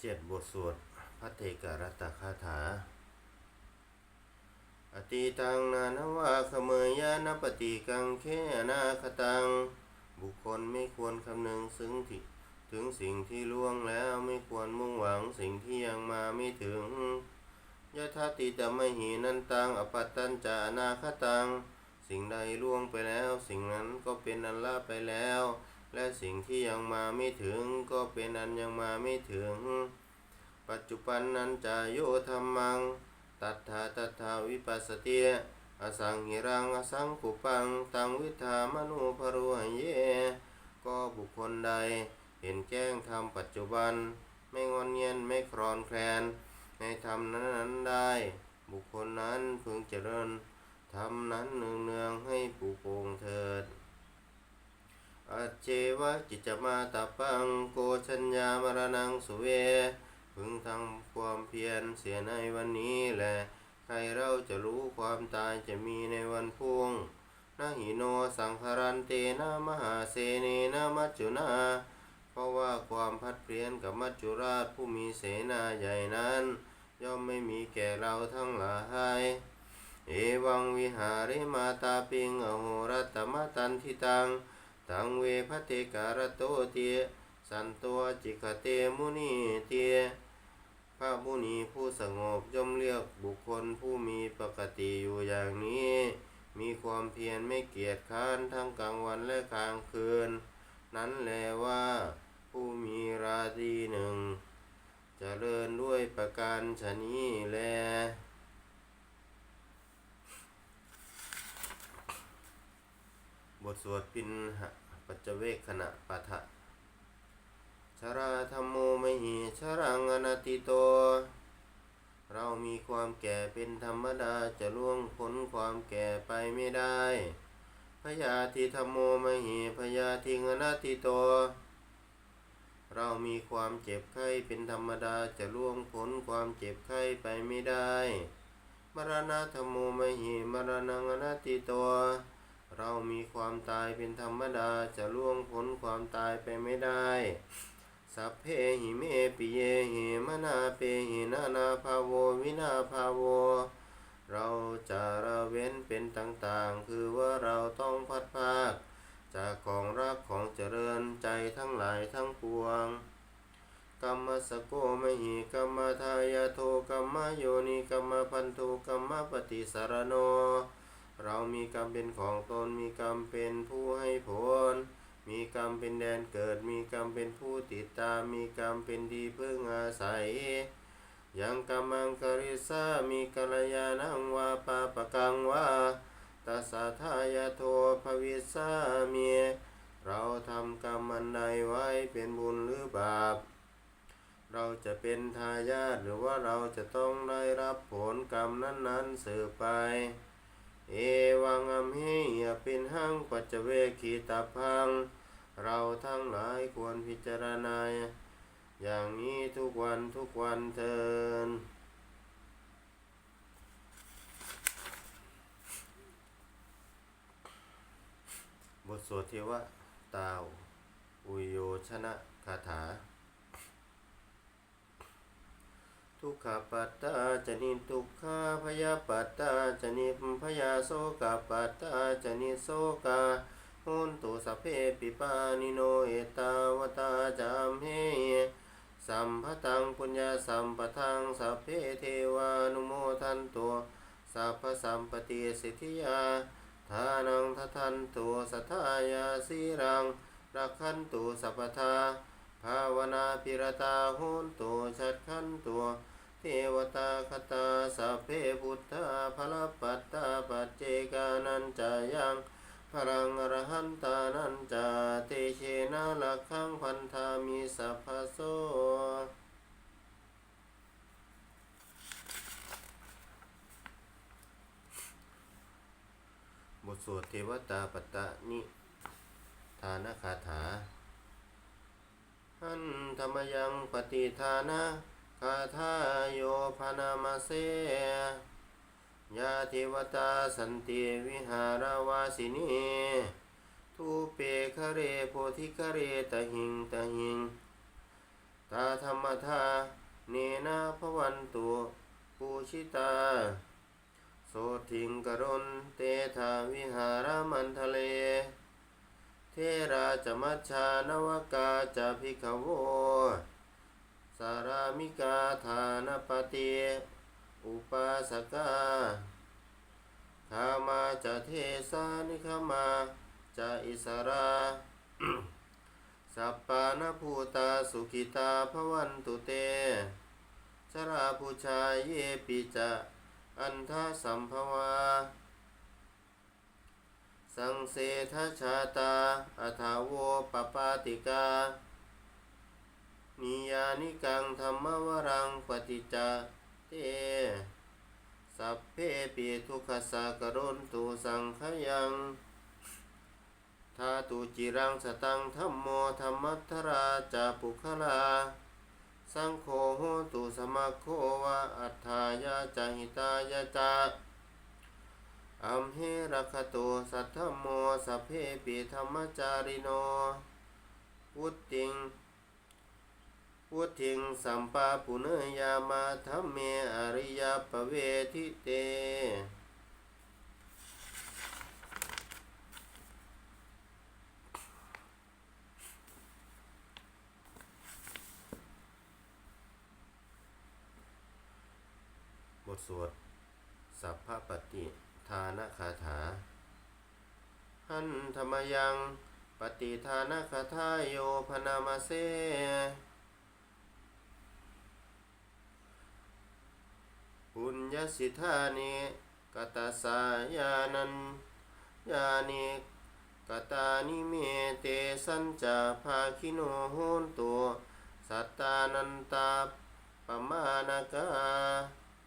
เจ็ดบทสวดพระเทกรัตคาถา อติตังนานวาขเมยยานปฏิกังแค่นาคตัง บุคคลไม่ควรคำนึงซึ่งที่ถึงสิ่งที่ล่วงแล้วไม่ควรมุ่งหวังสิ่งที่ยังมาไม่ถึงยะทาติตมหินันตังอปัตตัญจานาคตัง สิ่งใดล่วงไปแล้ว สิ่งนั้นก็เป็นอันละไปแล้ว และสิ่งที่ยังมาไม่ถึงก็เป็นอันยังมาไม่ถึง ปัจจุบันนันจายโยธรรมัง ตัทธาตัทธาวิปัสสติอสังหิรังอสังขุปัง ตังวิธามนุภรุเย ก็บุคคลใด เห็นแจ้งธรรมปัจจุบัน ไม่งอนเงียนไม่ครอนแคลน ในธรรมนั้นๆได้ บุคคลนั้นพึงเจริญธรรมนั้นเนืองๆให้ปูโปงเถิด อาเจวะกิจมาตาปังโกชัญญามรณังสุเว พึงทำความเพียรเสียในวันนี้แหละใครเราจะรู้ความตายจะมีในวันพุ่งนาหิโนสังคารันเตนะมหาเสเนนะมัจจุนา เพราะว่าความพัดเปลี่ยนกับมัจจุราชผู้มีเสนาใหญ่นั้น ย่อมไม่มีแก่เราทั้งหลายเอวังวิหาริมาตาปิงอโหรัตมตันทิตัง ตังเวพเทการโตเตียสันตัวจิกเตมุนีเตียพระมุนีผู้สงบย่อมเรียกบุคคลผู้มีปกติอยู่อย่างนี้ มีความเพียรไม่เกียจค้านทั้งกลางวันและกลางคืน นั้นแลว่าผู้มีราตรีหนึ่งจเจริญด้วยประการชนี้แล ทสวดปินหะปัจเวกขณะปะทะชราธรรมโมมหิชรังอนัตติโต เรามีความแก่เป็นธรรมดาจะล่วงพ้นความแก่ไปไม่ได้ พยาธิธรรมโมมหิพยาธิอนัตติโต เรามีความเจ็บไข้เป็นธรรมดาจะล่วงพ้นความเจ็บไข้ไปไม่ได้ มรณะธรรมโมมหิมรณังอนัตติโต เรามีความตายเป็นธรรมดาจะล่วงพ้นความตายไปไม่ได้ สัพเพหิเมปิเยหิมนาเปหินานาภาโววินาภาโว เราจะระเว้นเป็นต่างๆ คือว่าเราต้องพัดภาคจากของรักของเจริญใจทั้งหลายทั้งปวงกรรมสโกมหิกรรมทายาโทกรรมโยนิกรรมพันธุกรรมปฏิสารโน เรามีกรรมเป็นของตน มีกรรมเป็นผู้ให้ผล มีกรรมเป็นแดนเกิด มีกรรมเป็นผู้ติดตาม มีกรรมเป็นที่พึ่งอาศัย ยังกรรมังกริสามีกัลยาณังวาปาปะกังวาตัสสะทายาโทภวิสามีเราทำกรรมอันใดไว้เป็นบุญหรือบาป เราจะเป็นทายาทหรือว่าเราจะต้องได้รับผลกรรมนั้นๆสืบไป เอวังอัมหิยปินหังปัจเวคีตาพัง เราทั้งหลายควรพิจารณาอย่างนี้ทุกวันทุกวันเทินบทสวดเทวะตาวอุโยชนะคาถา ทุกขปัตตาจนิทุกขาพยาปัตตาจนิพยาโสกปัตตาจนิโสกาหุนตุสัพเพปิปานิโนเอตาวตาจามเฮสัมภตังปุญญาสัมปทังสัพเพเทวานุโมทันตัวสัพพสัมปติสิทธิยาทานังทัทันตัวสัทธายาสีรังรักขันตุสัพพทาภาวนาพิรตาหุนตุชัดขันตัว วตาคตาสัพเพพุทธาพลปัตตาปัจเจกานันจายังพลังอรหันตานันจาเตเชนะลักขังพันธามิสัพพโสบทสวดเทวตาปตะนิทานคาถาหันธรรมยังปฏิทานะคาทา พนามาเสยาเทวตาสันติวิหารวาสินีทูเปคเรโพธิคเรตหิงตหิง ตาธรรมทาเนนาพวันตุปูชิตา โสทิงกรนเตธาวิหารมันทะเล เทราจมัชชานวกาจะพิกโว สารามิกาธานปฏิอุปาสกาขามาจะเทสานิขมาจะอิสราสัปปานภูตาสุขิตาภวันตุเต ชราผู้ชายเยปิจะอันทสัมภวา สังเสทชาตาอัฐาโวปปาติกา นิยานิกังธรรมวรังปฏิจจเตสัพเพปิทุขสากรุนตุสังขยังทาตุจิรังสตังธรรมโมธรรมัทราจาปุคลา สังโฆโหตุสมัคโควะอัฏฐายาจาหิตายาจาอัมเหรคโตสัทธโมสัพเพปิธรรมจาริโนพุตติง พุทิงสัมปาปุเนยามาธรรมเมอริยปเวทิเต บทสวด สัพพปฏิทานคาถา หันธรรมยัง ปฏิทานคาถาโยพนามาเซ ปุญญสิทธานิกตาสายานันยานิกตานิเมเตสัญจาภาคิโนโหนตัวสัตตานันตาปมาณกา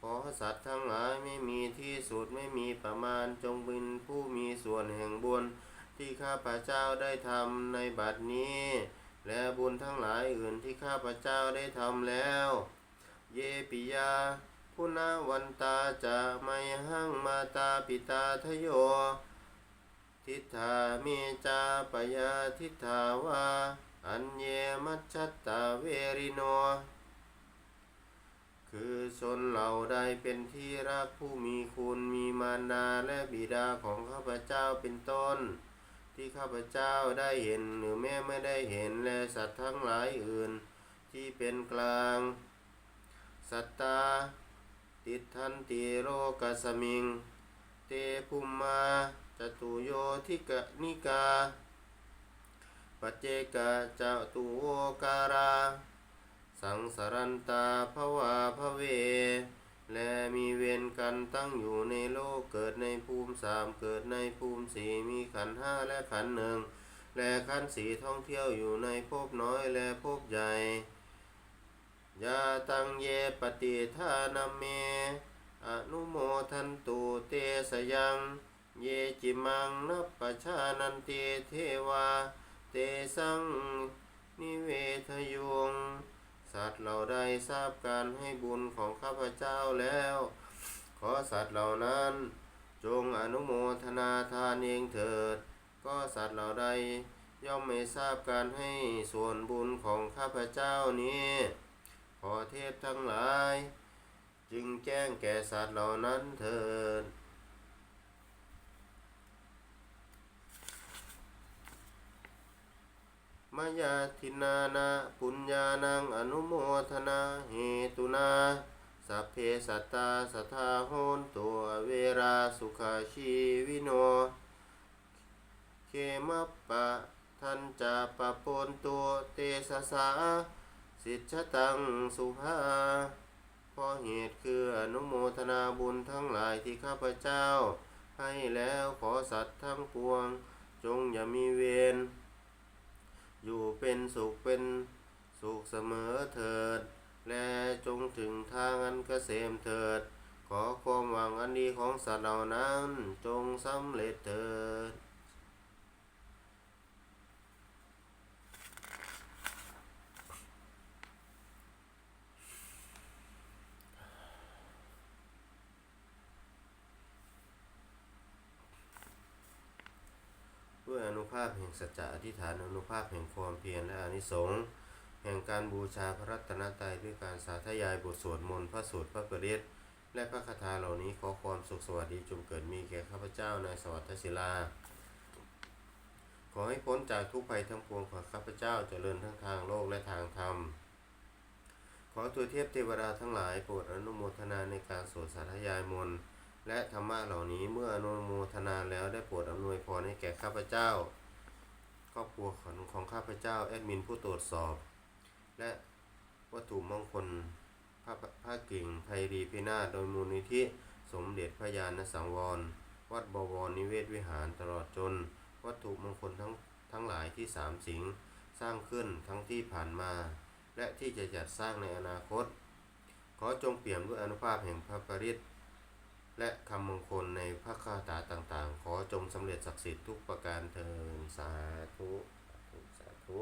ขอสัตว์ทั้งหลายไม่มีที่สุดไม่มีประมาณจงเป็นผู้มีส่วนแห่งบุญที่ข้าพเจ้าได้ทำในบัดนี้ และบุญทั้งหลายอื่นที่ข้าพเจ้าได้ทำแล้ว เยปิยา พุนาวันตาจะไม่หังมาตาปิตาทโย ทิฏฐามีจาปยาทิฏฐาวาอันเยมัจจัตตาเวริโน คือชนเหล่าใดเป็นที่รักผู้มีคุณมีมารดาและบิดาของข้าพเจ้าเป็นต้น ที่ข้าพเจ้าได้เห็นหรือแม้ไม่ได้เห็นและสัตว์ทั้งหลายอื่น ที่เป็นกลาง สัตตา ติทันติโรกสมิง เตภุมมาจตุโยทิกะนิกาปเจกะจตุโวการา สังสารันตาภวาภเว และมีเวรกันตั้งอยู่ในโลกเกิดในภูมิสามเกิดในภูมิสี่มีขันห้าและขันหนึ่งและขันสีท่องเที่ยวอยู่ในภพน้อยและภพใหญ่ ยาตังเยปฏิทานาเม อนุโมทันตุเตสยัง เยจิมังนัปปชานันติเทวา เตสังนิเวทยุงสัตว์เราได้ทราบการให้บุญของข้าพเจ้าแล้ว ขอสัตว์เหล่านั้น จงอนุโมทนาทานเองเถิด ก็สัตว์เหล่าใดย่อมไม่ทราบการให้ส่วนบุญของข้าพเจ้านี้ ขอเทพทั้งหลาย จึงแจ้งแก่สัตว์เหล่านั้นเถิดมายาทินานาปุญญานังอนุโมทนาเหตุนาสัพเพสัตตาสัทธาโหนตัวเวราสุขาชีวิโน เคมัปปะทันจะปะปนตัวเตสสา สิทธตังสุภาเพราะเหตุคืออนุโมทนาบุญทั้งหลายที่ข้าพเจ้า ให้แล้วขอสัตว์ทั้งปวง จงอย่ามีเวรอยู่เป็นสุขเป็นสุขเสมอเถิด และจงถึงทางอันเกษมเถิด ขอความหวังอันดีของสัตว์เหล่านั้นจงสำเร็จเถิด ด้วยอนุภาพแห่งสัจจะอธิษฐานอนุภาพแห่งความเพียรและอนิสงส์แห่งการบูชาพระรัตนตรัยด้วยการสาธยายบทสวดมนต์พระสูตรพระปริตและพระคาถาเหล่านี้ขอความสุขสวัสดีจงเกิดมีแก่ข้าพเจ้าในสวัสดิศิลา ขอให้พ้นจากทุกภัยทั้งปวงขอข้าพเจ้าเจริญทั้งทางโลกและทางธรรม ขอตัวเทพเทวดาทั้งหลายโปรดอนุโมทนาในการสวดสาธยายมนต์และธรรมะเหล่านี้เมื่ออนุโมทนาแล้วได้โปรดอำนวยพรให้แก่ข้าพเจ้า รอบครัวของของข้าพเจ้าแอดมินผู้ตรวจสอบ และวัตถุมงคลพระพระกิ่งไพรีพินาศโดยมูลนิธิสมเด็จพระญาณสังวร วัดบวรนิเวศวิหารตลอดจน วัตถุมงคลทั้งทั้งหลายที่สามสิงสร้างขึ้นทั้งที่ผ่านมา และที่จะจัดสร้างในอนาคต ขอจงเปี่ยมด้วยอนุภาพแห่งพระปริต และคำมงคลในพระคาถาต่างๆ ขอจงสำเร็จศักดิ์สิทธิ์ทุกประการเทินสาธุ สาธุสาธุ